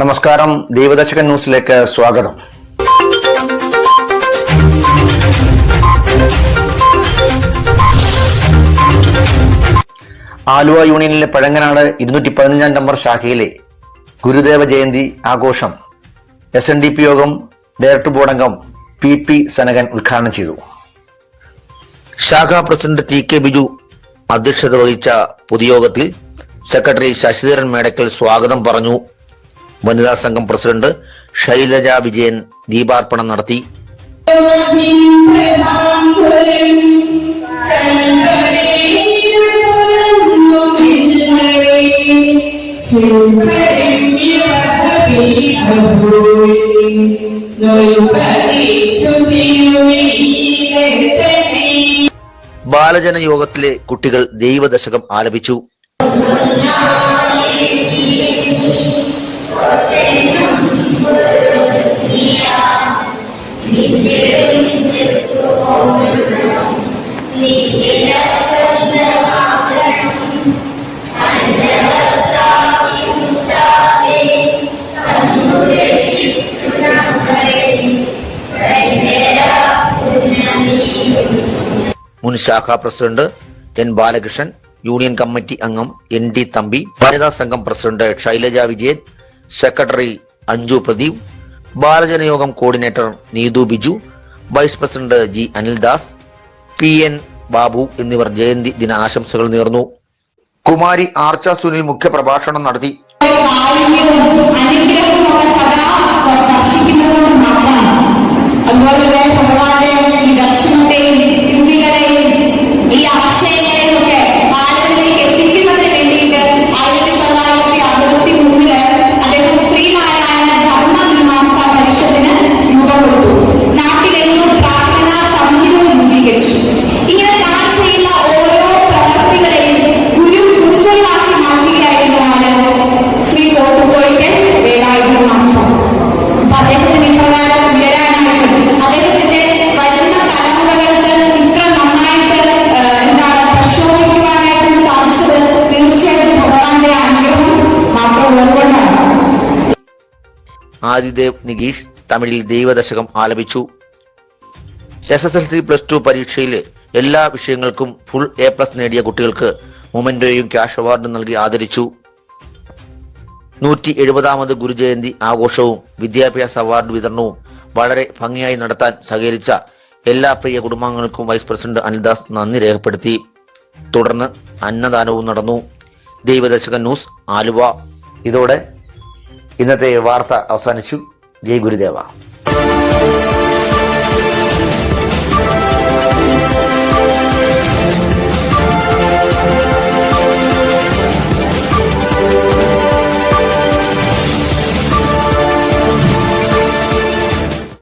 നമസ്കാരം. ദീപദശകൻ ന്യൂസിലേക്ക് സ്വാഗതം. ആലുവ യൂണിയനിലെ പഴങ്ങനാട് ഇരുന്നൂറ്റി പതിനഞ്ചാം നമ്പർ ശാഖയിലെ ഗുരുദേവ ജയന്തി ആഘോഷം എസ് എൻ ഡി പി യോഗം ഡയറക്ടർ ബോർഡ് അംഗം പി പി സനകൻ ഉദ്ഘാടനം ചെയ്തു. ശാഖാ പ്രസിഡന്റ് ടി കെ ബിജു അധ്യക്ഷത വഹിച്ച പൊതുയോഗത്തിൽ സെക്രട്ടറി ശശിധരൻ മേടക്കൽ സ്വാഗതം പറഞ്ഞു. വനിതാ സംഘം പ്രസിഡന്റ് ശൈലജ വിജയൻ ദീപാർപ്പണം നടത്തി. ബാലജന യോഗത്തിലെ കുട്ടികൾ ദൈവദശകം ആലപിച്ചു. മുൻ ശാഖാ president N Balakrishnan union committee അംഗം എൻ ഡി തമ്പി വനിതാ സംഘം president Shailaja Vijayan secretary Anju Pradeep ബാലജനയോഗം coordinator Neethu Biju vice president G Anildas P N Babu എന്നിവർ ജയന്തി ദിന ആശംസകൾ നേർന്നു. കുമാരി ആർച്ച സുനിൽ മുഖ്യ പ്രഭാഷണം നടത്തി ആദിദേവ് നികീഷ് തമിഴിൽ ദൈവദശകം ആലപിച്ചു. S S L C plus two പരീക്ഷയിൽ എല്ലാ വിഷയങ്ങൾക്കും ഫുൾ എ പ്ലസ് നേടിയ കുട്ടികൾക്ക് മൊമെന്റോയും ക്യാഷ് അവാർഡും നൽകി ആദരിച്ചു. നൂറ്റി എഴുപതാമത് ഗുരുജയന്തി ആഘോഷവും വിദ്യാഭ്യാസ അവാർഡ് വിതരണവും വളരെ ഭംഗിയായി നടത്താൻ സഹകരിച്ച എല്ലാ പ്രിയ കുടുംബാംഗങ്ങൾക്കും വൈസ് പ്രസിഡന്റ് അനിൽദാസ് നന്ദി രേഖപ്പെടുത്തി. തുടർന്ന് അന്നദാനവും നടന്നു. ദൈവദശക ന്യൂസ് ആലുവ. ഇതോടെ ഇന്നത്തെ വാർത്ത അവസാനിച്ചു. ജയ് ഗുരുദേവ.